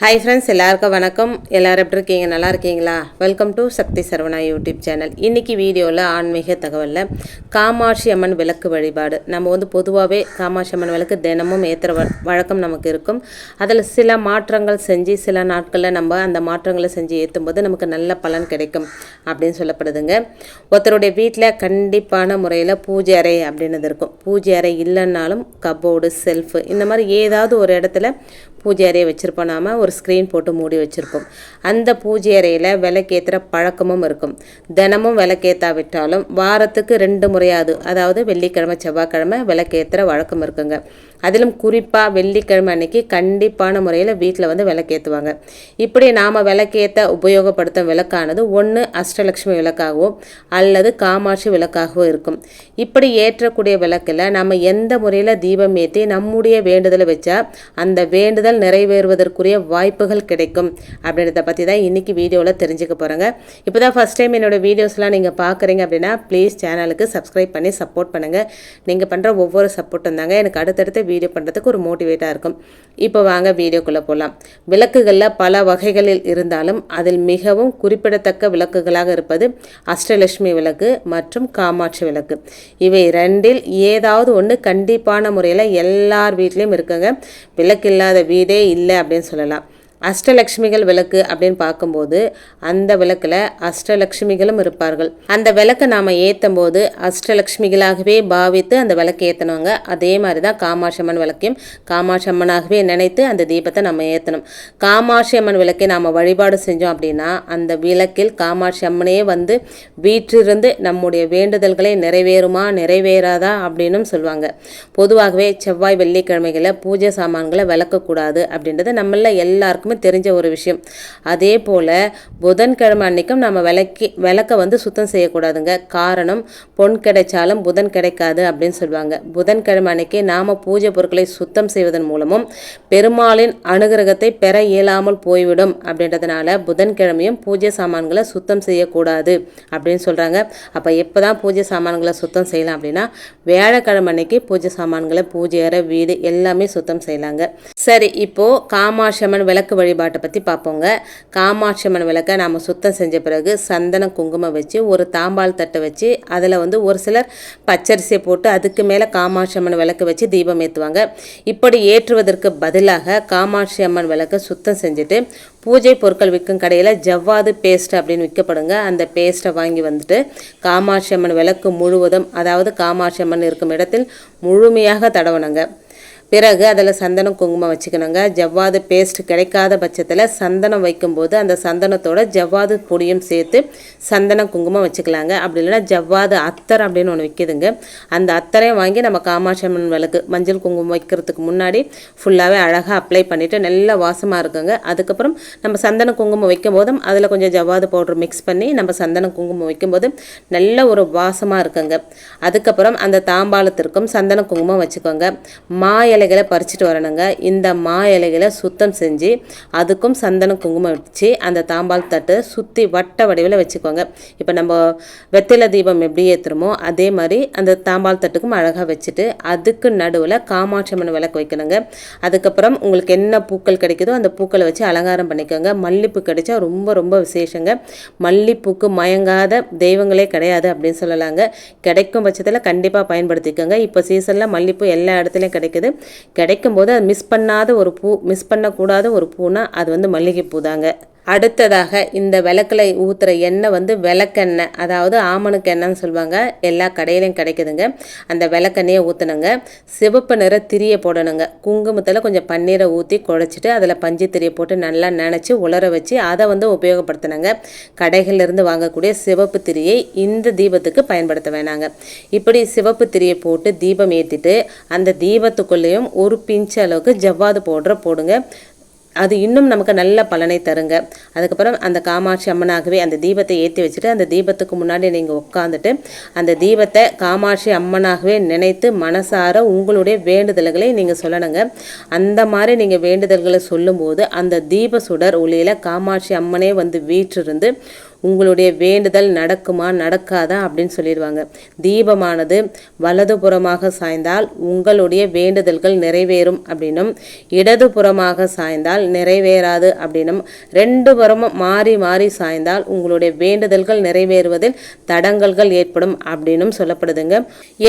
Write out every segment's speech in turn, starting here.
Hi friends எல்லாருக்கும் வணக்கம். எல்லாரும் எப்படி இருக்கீங்க? நல்லா இருக்கீங்களா? Welcome to Sakthi Saravana YouTube channel இன்றைக்கி வீடியோவில் ஆன்மீக தகவலில் காமாட்சி அம்மன் விளக்கு வழிபாடு. நம்ம வந்து பொதுவாகவே காமாட்சி அம்மன் விளக்கு தினமும் ஏற்றுற வ வழக்கம் நமக்கு இருக்கும். அதில் சில மாற்றங்கள் செஞ்சு சில நாட்களில் நம்ம அந்த மாற்றங்களை செஞ்சு ஏற்றும் போது நமக்கு நல்ல பலன் கிடைக்கும் அப்படின்னு சொல்லப்படுதுங்க. ஒருத்தருடைய வீட்டில் கண்டிப்பான முறையில் பூஜை அறை அப்படின்னது இருக்கும். பூஜை அறை இல்லைன்னாலும் கபோர்டு செல்ஃபு இந்த மாதிரி ஏதாவது ஒரு இடத்துல பூஜை அறையை வச்சுருப்போம். நாம் ஒரு ஸ்க்ரீன் போட்டு மூடி வச்சுருப்போம். அந்த பூஜை அறையில் விளக்கேற்றுற பழக்கமும் இருக்கும். தினமும் விளக்கேற்றாவிட்டாலும் வாரத்துக்கு ரெண்டு முறையாவது அதாவது வெள்ளிக்கிழமை செவ்வாய்க்கிழமை விளக்கேற்றுற வழக்கம் இருக்குங்க. அதிலும் குறிப்பாக வெள்ளிக்கிழமை அன்னைக்கு கண்டிப்பான முறையில் வீட்டில் வந்து விளக்கேற்றுவாங்க இப்படி நாம் விளக்கேற்ற உபயோகப்படுத்தும் விளக்கானது ஒன்று அஷ்டலட்சுமி விளக்காகவோ அல்லது காமாட்சி விளக்காகவோ இருக்கும். இப்படி ஏற்றக்கூடிய விளக்கில் நம்ம எந்த முறையில் தீபம் ஏற்றி நம்முடைய வேண்டுதலை வச்சா அந்த வேண்டுதல் நிறைவேறுவதற்குரிய வாய்ப்புகள் கிடைக்கும் அப்படின்றத பற்றி தான் இன்றைக்கி வீடியோவில் தெரிஞ்சுக்க போகிறேங்க இப்போ தான் ஃபஸ்ட் டைம் என்னோட வீடியோஸ்லாம் நீங்கள் பார்க்குறீங்க அப்படின்னா ப்ளீஸ் சேனலுக்கு சப்ஸ்கிரைப் பண்ணி சப்போர்ட் பண்ணுங்கள் நீங்கள் பண்ணுற ஒவ்வொரு சப்போர்ட்டும் தாங்க எனக்கு அடுத்தடுத்த வீடியோ பண்ணுறதுக்கு ஒரு மோட்டிவேட்டாக இருக்கும். இப்போ வாங்க வீடியோக்குள்ளே போகலாம் விளக்குகளில் பல வகைகளில் இருந்தாலும் அதில் மிகவும் குறிப்பிடத்தக்க விளக்குகளாக இருப்பது அஷ்டலட்சுமி விளக்கு மற்றும் காமாட்சி விளக்கு. இவை ரெண்டில் ஏதாவது ஒன்று கண்டிப்பான முறையில் எல்லார் வீட்லேயும் இருக்குங்க. விளக்கு இல்லாத வீடு இல்லை அப்படின்னு சொல்லலாம். அஷ்டலக்ஷ்மிகள் விளக்கு அப்படின்னு பார்க்கும்போது அந்த விளக்கில் அஷ்டலக்ஷ்மிகளும் இருப்பார்கள். அந்த விளக்கை நாம் ஏற்றும் போது அஷ்டலக்ஷ்மிகளாகவே பாவித்து அந்த விளக்கு ஏற்றினவங்க அதே மாதிரி தான் காமாட்சி அம்மன் விளக்கையும் காமாட்சி அம்மனாகவே நினைத்து அந்த தீபத்தை நம்ம ஏற்றணும் காமாட்சி அம்மன் விளக்கை நாம் வழிபாடு செஞ்சோம் அப்படின்னா அந்த விளக்கில் காமாட்சி அம்மனே வந்து வீற்றிருந்து நம்முடைய வேண்டுதல்களை நிறைவேறுமா நிறைவேறாதா அப்படின்னும் சொல்லுவாங்க பொதுவாகவே செவ்வாய் வெள்ளிக்கிழமைகளில் பூஜை சாமான்களை விளக்கக்கூடாது அப்படின்றது நம்மள எல்லாருக்குமே தெரிஞ்ச ஒரு விஷயம். அதே போல் புதன்கிழமை அன்னைக்கும் நம்ம விளக்கி விளக்க வந்து சுத்தம் செய்யக்கூடாதுங்க. காரணம் பொன் கிடைச்சாலும் புதன் கிடைக்காது அப்படின்னு சொல்லுவாங்க. புதன்கிழமை அன்னைக்கு நாம் பூஜை பொருட்களை சுத்தம் செய்வதன் மூலமும் பெருமாளின் அனுகிரகத்தை பெற இயலாமல் போய்விடும் அப்படின்றதுனால புதன்கிழமையும் பூஜை சாமான்களை சுத்தம் செய்யக்கூடாது அப்படின்னு சொல்கிறாங்க அப்போ எப்போ தான் பூஜை சாமான்களை சுத்தம் செய்யலாம் அப்படின்னா வியாழக்கிழமை அன்னைக்கு பூஜை சாமான்களை பூஜை அறை வீடு எல்லாமே சுத்தம் செய்யலாங்க. சரி இப்போது காமாட்சி விளக்கு வழிபாட்டை பற்றி பார்ப்போங்க. காமாட்சி அம்மன் விளக்கை நாம் சுத்தம் செஞ்ச பிறகு சந்தன குங்குமம் வச்சு ஒரு தாம்பால் தட்டை வச்சு அதில் வந்து ஒரு சிலர் பச்சரிசியை போட்டு அதுக்கு மேலே காமாட்சி அம்மன் விளக்கு வச்சு தீபம் ஏற்றுவாங்க இப்படி ஏற்றுவதற்கு பதிலாக காமாட்சி அம்மன் விளக்கை சுத்தம் செஞ்சுட்டு பூஜை பொருட்கள் விற்கும் கடையில் ஜவ்வாது பேஸ்ட் அப்படின்னு விற்கப்படுங்க. அந்த பேஸ்ட்டை வாங்கி வந்துட்டு காமாட்சி அம்மன் விளக்கு முழுவதும் அதாவது காமாட்சி அம்மன் இருக்கும் இடத்தில் முழுமையாக தடவணுங்க. பிறகு அதில் சந்தனம் குங்குமம் வச்சுக்கணுங்க. ஜவ்வாது பேஸ்ட் கிடைக்காத பட்சத்தில் சந்தனம் வைக்கும்போது அந்த சந்தனத்தோட ஜவ்வாது பொடியும் சேர்த்து சந்தனம் குங்குமம் வச்சுக்கலாங்க. அப்படி இல்லைன்னா ஜவ்வாது அத்தர் அப்படின்னு ஒன்று விற்கிதுங்க அந்த அத்தரையும் வாங்கி நம்ம காமாட்சி அம்மன் விளக்கு மஞ்சள் குங்குமம் வைக்கிறதுக்கு முன்னாடி ஃபுல்லாகவே அழகாக அப்ளை பண்ணிவிட்டு நல்லா வாசமாக இருக்குங்க. அதுக்கப்புறம் நம்ம சந்தன குங்குமம் வைக்கும் போதும் அதில் கொஞ்சம் ஜவ்வாது பவுடர் மிக்ஸ் பண்ணி நம்ம சந்தன குங்குமம் வைக்கும்போது நல்ல ஒரு வாசமாக இருக்குங்க. அதுக்கப்புறம் அந்த தாம்பாளத்திற்கும் சந்தன குங்குமம் வச்சுக்கோங்க. மாய இலைகளை பறிச்சுட்டு வரணுங்க. இந்த மா இலைகளை சுத்தம் செஞ்சு அதுக்கும் சந்தன குங்குமம் வச்சு அந்த தாம்பால் தட்டு சுற்றி வட்ட வடிவில் வச்சுக்கோங்க. இப்போ நம்ம வெத்தில தீபம் எப்படி ஏற்றுறோமோ அதே மாதிரி அந்த தாம்பால் தட்டுக்கும் அழகாக வச்சுட்டு அதுக்கு நடுவில் காமாட்சி அம்மன் விளக்கு வைக்கணுங்க. அதுக்கப்புறம் உங்களுக்கு என்ன பூக்கள் கிடைக்குதோ அந்த பூக்களை வச்சு அலங்காரம் பண்ணிக்கோங்க. மல்லிப்பூ கிடைச்சா ரொம்ப ரொம்ப விசேஷங்க. மல்லிப்பூக்கு மயங்காத தெய்வங்களே கிடையாது அப்படின்னு சொல்லலாங்க. கிடைக்கும் பட்சத்தில் கண்டிப்பாக பயன்படுத்திக்கோங்க. இப்போ சீசனில் மல்லிப்பூ எல்லா இடத்துலையும் கிடைக்குது. கிடைக்கும்போது அது மிஸ் பண்ணாத ஒரு பூ மிஸ் பண்ணக்கூடாத ஒரு பூனா அது வந்து மல்லிகைப்பூ தாங்க. அடுத்ததாக இந்த விளக்கில் ஊற்றுற எண்ணெய் வந்து விளக்கெண்ணெய் அதாவது ஆமணுக்கு எண்ணெய்னு சொல்லுவாங்க. எல்லா கடையிலையும் கிடைக்குதுங்க. அந்த விளக்கெண்ணெயை ஊற்றணுங்க சிவப்பு நிற திரியை போடணுங்க. குங்குமத்தில் கொஞ்சம் பன்னீரை ஊற்றி குழைச்சிட்டு அதில் பஞ்சு திரியை போட்டு நல்லா நினச்சி உலர வச்சு அதை வந்து உபயோகப்படுத்தினாங்க கடைகளிலிருந்து வாங்கக்கூடிய சிவப்பு திரியை இந்த தீபத்துக்கு பயன்படுத்த வேணாங்க. இப்படி சிவப்பு திரியை போட்டு தீபம் ஏற்றிட்டு அந்த தீபத்துக்குள்ளேயும் ஒரு பிஞ்சு அளவுக்கு ஜவ்வாது பவுடரை போடுங்க. அது இன்னும் நமக்கு நல்ல பலனை தருங்க. அதுக்கப்புறம் அந்த காமாட்சி அம்மனாகவே அந்த தீபத்தை ஏற்றி வச்சுட்டு அந்த தீபத்துக்கு முன்னாடி நீங்கள் உட்காந்துட்டு அந்த தீபத்தை காமாட்சி அம்மனாகவே நினைத்து மனசார உங்களுடைய வேண்டுதல்களை நீங்கள் சொல்லணுங்க. அந்த மாதிரி நீங்கள் வேண்டுதல்களை சொல்லும்போது அந்த தீப சுடர் ஒளியில் காமாட்சி அம்மனே வந்து வீற்றிருந்து உங்களுடைய வேண்டுதல் நடக்குமா நடக்காதா அப்படின்னு சொல்லிடுவாங்க தீபமானது வலதுபுறமாக சாய்ந்தால் உங்களுடைய வேண்டுதல்கள் நிறைவேறும் அப்படின்னும் இடதுபுறமாக சாய்ந்தால் நிறைவேறாது அப்படின்னும் ரெண்டு புறமும் மாறி மாறி சாய்ந்தால் உங்களுடைய வேண்டுதல்கள் நிறைவேறுவதில் தடங்கல்கள் ஏற்படும் அப்படின்னும் சொல்லப்படுதுங்க.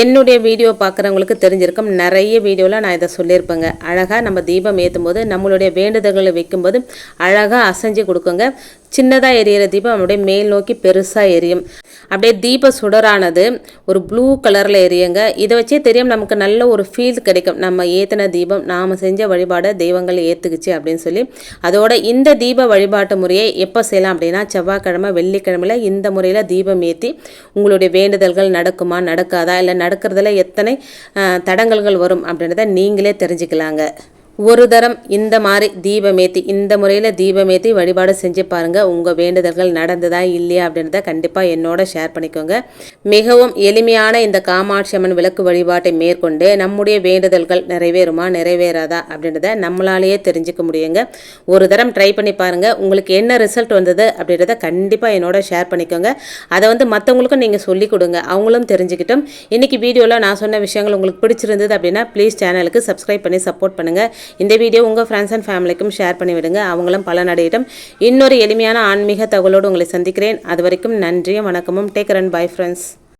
என்னுடைய வீடியோ பார்க்குறவங்களுக்கு தெரிஞ்சிருக்கும். நிறைய வீடியோவில் நான் இதை சொல்லியிருப்பேங்க. அழகாக நம்ம தீபம் ஏற்றும் போது நம்மளுடைய வேண்டுதல்களை வைக்கும்போது அழகாக அசைஞ்சு கொடுக்குங்க. சின்னதாக எரியிற தீபம் அப்படியே மேல் நோக்கி பெருசாக எரியும். அப்படியே தீப சுடரானது ஒரு ப்ளூ கலரில் எரியுங்க. இதை வச்சே தெரியும் நமக்கு நல்ல ஒரு ஃபீல் கிடைக்கும். நம்ம ஏற்றின தீபம் நாம் செஞ்ச வழிபாடை தெய்வங்கள் ஏற்றுக்குச்சு அப்படின்னு சொல்லி. அதோட இந்த தீப வழிபாட்டு முறையை எப்போ செய்யலாம் அப்படின்னா செவ்வாய்க்கிழமை வெள்ளிக்கிழமையில் இந்த முறையில் தீபம் ஏற்றி உங்களுடைய வேண்டுதல்கள் நடக்குமா நடக்காதா இல்லை நடக்கிறதுல எத்தனை தடங்கல்கள் வரும் அப்படின்றத நீங்களே தெரிஞ்சுக்கலாங்க. ஒரு தரம் இந்த மாதிரி தீபமேத்தி இந்த முறையில் தீபமேத்தி வழிபாடு செஞ்சு பாருங்கள் உங்கள் வேண்டுதல்கள் நடந்ததா இல்லையா அப்படின்றத கண்டிப்பாக என்னோட ஷேர் பண்ணிக்கோங்க. மிகவும் எளிமையான இந்த காமாட்சி அம்மன் விளக்கு வழிபாட்டை மேற்கொண்டு நம்முடைய வேண்டுதல்கள் நிறைவேறுமா நிறைவேறாதா அப்படின்றத நம்மளாலேயே தெரிஞ்சுக்க முடியுங்க. ஒரு தரம் ட்ரை பண்ணி பாருங்கள் உங்களுக்கு என்ன ரிசல்ட் வந்தது அப்படின்றத கண்டிப்பாக என்னோட ஷேர் பண்ணிக்கோங்க. அதை வந்து மற்றவங்களுக்கும் நீங்கள் சொல்லிக் கொடுங்க. அவங்களும் தெரிஞ்சுக்கிட்டும். இன்றைக்கி வீடியோவில் நான் சொன்ன விஷயங்கள் உங்களுக்கு பிடிச்சிருந்தது அப்படின்னா ப்ளீஸ் சேனலுக்கு சப்ஸ்கிரைப் பண்ணி சப்போர்ட் பண்ணுங்கள் இந்த வீடியோ உங்கள் ஃப்ரெண்ட்ஸ் அண்ட் ஃபேமிலிக்கும் ஷேர் பண்ணி விடுங்க அவங்களும் பலனடையட்டும் இன்னொரு எளிமையான ஆன்மீக தகவலோடு உங்களை சந்திக்கிறேன். அது வரைக்கும் நன்றியும் வணக்கமும். Take run bye friends